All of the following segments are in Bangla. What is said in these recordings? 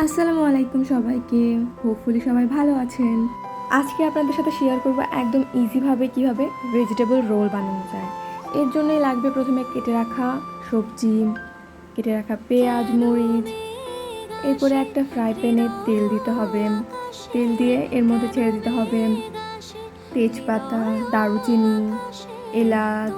আসসালামু আলাইকুম সবাইকে। হোপফুলি সবাই ভালো আছেন। আজকে আপনাদের সাথে শেয়ার করব একদম ইজিভাবে কীভাবে ভেজিটেবল রোল বানানো যায়। এর জন্যই লাগবে প্রথমে কেটে রাখা সবজি, কেটে রাখা পেঁয়াজ, মরিচ, এরপরে একটা ফ্রাই প্যানে তেল দিতে হবে। তেল দিয়ে এর মধ্যে ছেড়ে দিতে হবে তেজপাতা, দারুচিনি, এলাচ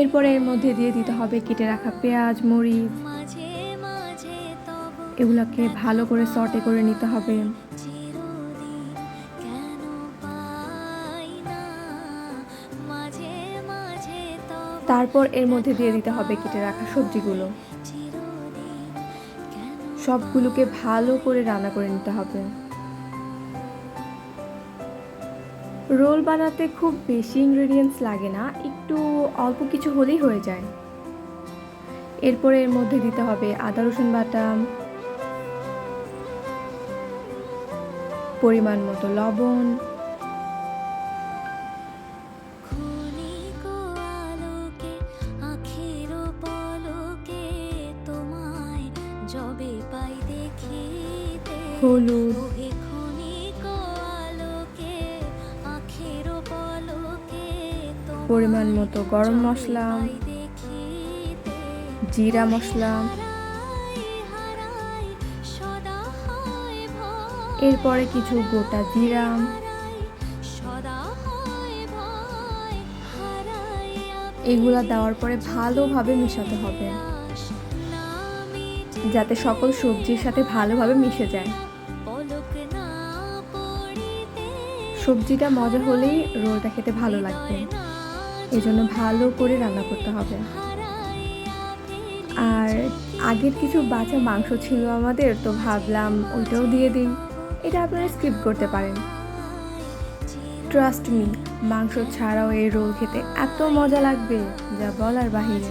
এরপরে এর মধ্যে দিয়ে দিতে হবে কেটে রাখা পেঁয়াজ মরিচ এগুলোকে ভালো করে সটে করে নিতে হবে। তারপর এর মধ্যে দিয়ে দিতে হবে কেটে রাখা সবজিগুলো। সবগুলোকে ভালো করে রান্না করে নিতে হবে। রোল বানাতে খুব বেশি ইনগ্রেডিয়েন্টস লাগে না একটু অল্প কিছু হলেই হয়ে যায়। এরপরে এর মধ্যে দিতে হবে আদা রসুন বাটা পরিমাণ মতো লবণ। ক্ষণিক আলোকে আখির পলকে তোমায় যবে পাই দেখিতে হলুদ। পরিমাণ মতো গরম মশলা, জিরা মশলা। এরপরে কিছু গোটা জিরা। এগুলা দেওয়ার পরে ভালোভাবে মেশাতে হবে, যাতে সকল সবজির সাথে ভালোভাবে মিশে যায়। সবজিটা মজা হলেই রোলটা খেতে ভালো লাগবে। এজন্য ভালো করে রান্না করতে হবে। আর আগের কিছু বাঁচা মাংস ছিল আমাদের, তো ভাবলাম ওইটাও দিয়ে দিই। এটা আপনারা স্কিপ করতে পারেন। ট্রাস্ট মি মাংস ছাড়াও এই রোল খেতে এত মজা লাগবে, যা বলার বাহিরে।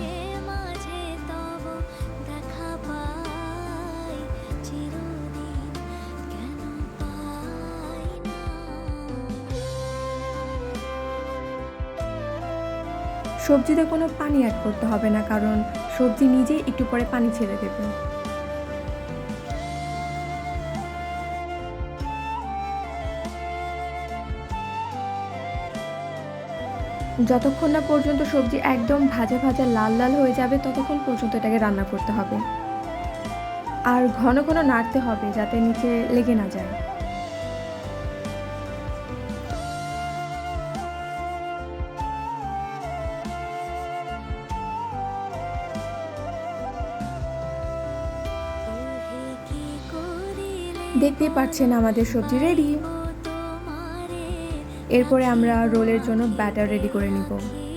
সবজিতে কোনো পানি অ্যাড করতে হবে না, কারণ সবজি নিজেই একটু পরে পানি ছেড়ে দেবে। যতক্ষণ না পর্যন্ত সবজি একদম ভাজা ভাজা লাল লাল হয়ে যাবে, ততক্ষণ পর্যন্ত এটাকে রান্না করতে হবে। আর ঘন ঘন নাড়তে হবে যাতে নিচে লেগে না যায়। দেখতেই পাচ্ছেন আমাদের সবজি রেডি এরপরে আমরা রোলের জন্য ব্যাটার রেডি করে নিব। দেখিতে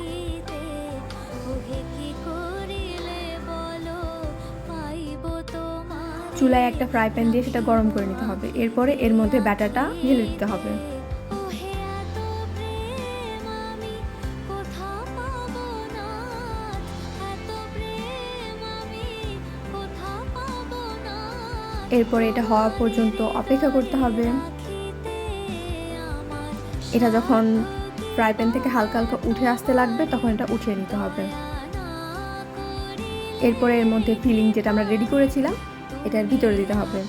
চুলায় একটা ফ্রাই প্যান দিয়ে সেটা গরম করে নিতে হবে। এরপরে এর মধ্যে ব্যাটারটা ঢেলে দিতে হবে। এরপরে এটা হওয়া পর্যন্ত অপেক্ষা করতে হবে। এটা যখন ফ্রাই প্যান থেকে হালকা হালকা উঠে আসতে লাগবে, তখন এটা উঠিয়ে নিতে হবে। এরপরে এর মধ্যে ফিলিং যেটা আমরা রেডি করেছিলাম, এটার ভিতরে দিতে হবে।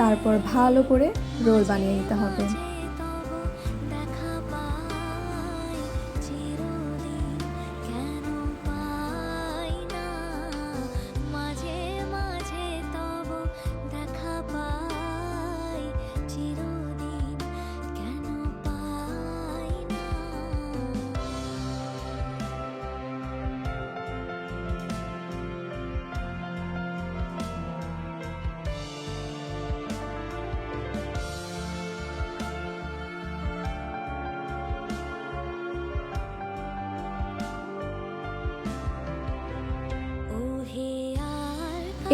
তারপর ভালো করে রোল বানিয়ে নিতে হবে।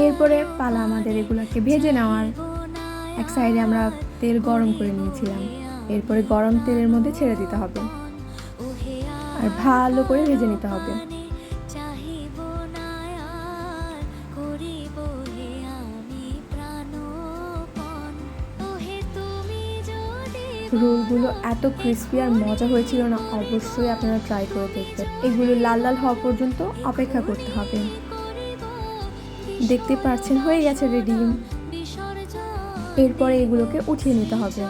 এরপরে পালা আমাদের এগুলোকে ভেজে নেওয়ার। এক সাইডে আমরা তেল গরম করে নিয়েছিলাম। এরপরে গরম তেলের মধ্যে ছেড়ে দিতে হবে। আর ভালো করে ভেজে নিতে হবে। রোলগুলো এত ক্রিস্পি আর মজা হয়েছিল না, অবশ্যই আপনারা ট্রাই করে দেখবেন। এগুলো লাল লাল হওয়া পর্যন্ত অপেক্ষা করতে হবে। দেখতে পাচ্ছেন হয়ে গেছে রেডি এরপরে এগুলোকে উঠিয়ে নিতে হবে।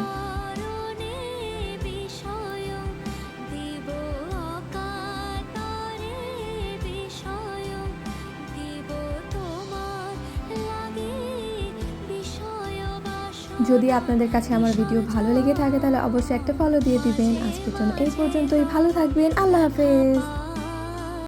যদি আপনাদের কাছে আমার ভিডিও ভালো লেগে থাকে, তাহলে অবশ্যই একটা ফলো দিয়ে দিবেন। আজকের জন্য এই পর্যন্তই। ভালো থাকবেন। আল্লাহ হাফেজ।